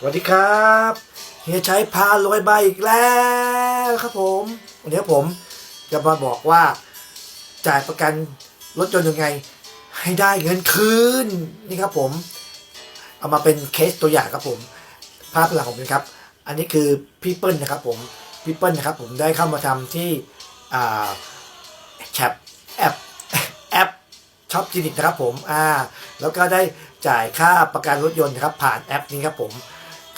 สวัสดีครับเฮียชัยพารวยมาอีกแล้วครับผมวันนี้ผมจะมาบอกว่าจ่ายประกันรถยนต์ยังไง ให้ได้เงินคืนนี่ครับผม เอามาเป็นเคสตัวอย่างครับผม ภาพหลังผมนะครับ อันนี้คือพี่เปิ้ลนะครับผมพี่เปิ้ลนะครับผมได้เข้ามาทำที่แชปแอปแอปช็อปจินิกนะครับผมอ่าแล้วก็ได้จ่ายค่าประกันรถยนต์นะครับผ่านแอปนี้ครับผม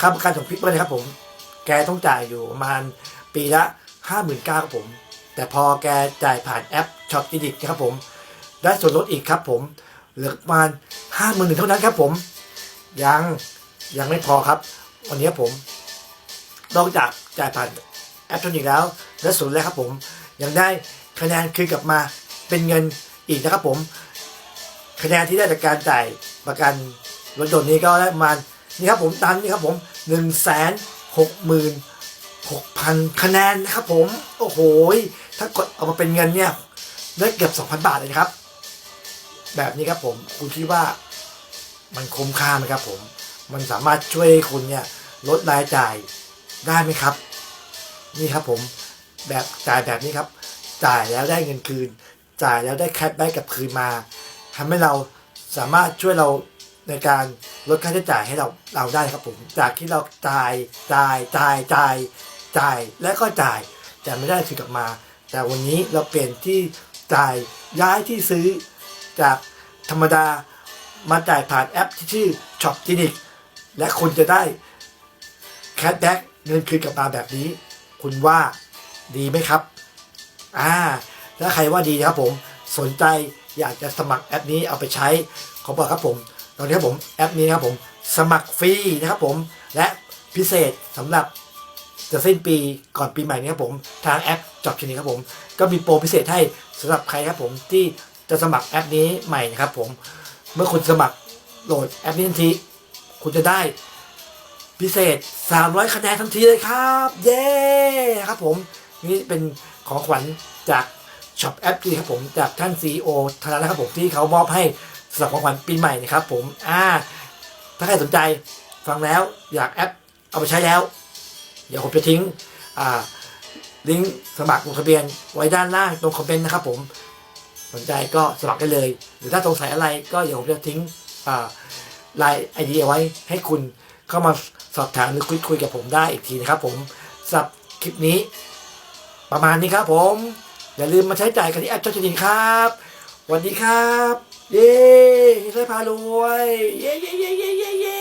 ค่าประกันของพี่เปิ้ลนะครับผม แกต้องจ่ายอยู่ประมาณปีละห้าหมื่นเก้าครับผม แต่พอแกจ่ายผ่านแอปช็อปจินิกนะครับผม ได้ส่วนลดอีกครับผมเหลือประมาณห้าหมื่นเท่านั้นครับผม ยังยังไม่พอครับ วันนี้ผม นอกจากจ่ายผ่านแอปทรอนิกแล้ว และส่วนแรกครับผม ยังได้คะแนนคืนกลับมาเป็นเงินอีกนะครับผม คะแนนที่ได้จากการจ่ายประกันรถยนต์นี้ก็ได้ประมาณ นี่ครับผมตามนี่ครับผมหนึ่งแสนหกหมื่นหกพันคะแนนนะครับผม โอ้โห ถ้ากดเอามาเป็นเงินเนี่ยได้เกือบสองพันบาทเลยนะครับ แบบนี้ครับผม คุณคิดว่ามันคุ้มค่าไหมครับผม มันสามารถช่วยคุณเนี่ยลดรายจ่ายได้ไหมครับ นี่ครับผมแบบจ่ายแบบนี้ครับ จ่ายแล้วได้เงินคืน จ่ายแล้วได้แคชแบ็กกลับคืนมาทำให้เราสามารถช่วยเรา ในการลดค่าใช้จ่ายให้เราเราได้ครับผม จากที่เราจ่ายจ่ายจ่ายจ่ายจ่ายและก็จ่ายแต่ไม่ได้คืนกลับมา แต่วันนี้เราเปลี่ยนที่จ่ายย้ายที่ซื้อจากธรรมดามาจ่ายผ่านแอปที่ชื่อ Shop g e n i c และคุณจะได้แคชแบ็กเงินคืนกลับมาแบบนี้ คุณว่าดีไหมครับอ่าถ้าใครว่าดีนะครับผมสนใจอยากจะสมัครแอปนี้เอาไปใช้ขอบอกครับผม ตอนนี้ผมแอปนี้นะครับผมสมัครฟรีนะครับผมและพิเศษสำหรับจะสิ้นปีก่อนปีใหม่นี้ครับผมทางแอปจอบชนิดครับผม ก็มีโปรพิเศษให้สำหรับใครครับผมที่จะสมัครแอปนี้ใหม่นะครับผมเมื่อคุณสมัครโหลดแอปนี้ทันที คุณจะได้พิเศษ 300 คะแนนทันทีเลยครับ เย้ครับผม นี่เป็นของขวัญจากช็อปแอปจีครับผมจากท่าน CEO ธนานะครับผมที่เขามอบให้ำหรับของขวัญปีใหม่นะครับผมอ่าถ้าใครสนใจฟังแล้วอยากแอปเอาไปใช้แล้ว เดี๋ยวผมจะทิ้งอ่าลิงก์สมัครลงทะเบียนไว้ด้านล่างตรงคอมเมนต์นะครับผมสนใจก็สมัครได้เลย หรือถ้าสงสัยอะไรก็เดี๋ยวผมจะทิ้งอ่าไลน์ไอเดียไว้ให้คุณเข้ามาสอบถามหรือคุยคุยกับผมได้อีกทีนะครับผมสำหรับคลิปนี้ ประมาณนี้ครับผม อย่าลืมมาใช้จ่ายกันที่แอปช็อปจินครับสวัสดีครับ เย้ ช้พารวย เย้เย้เย้เย้เย้เย้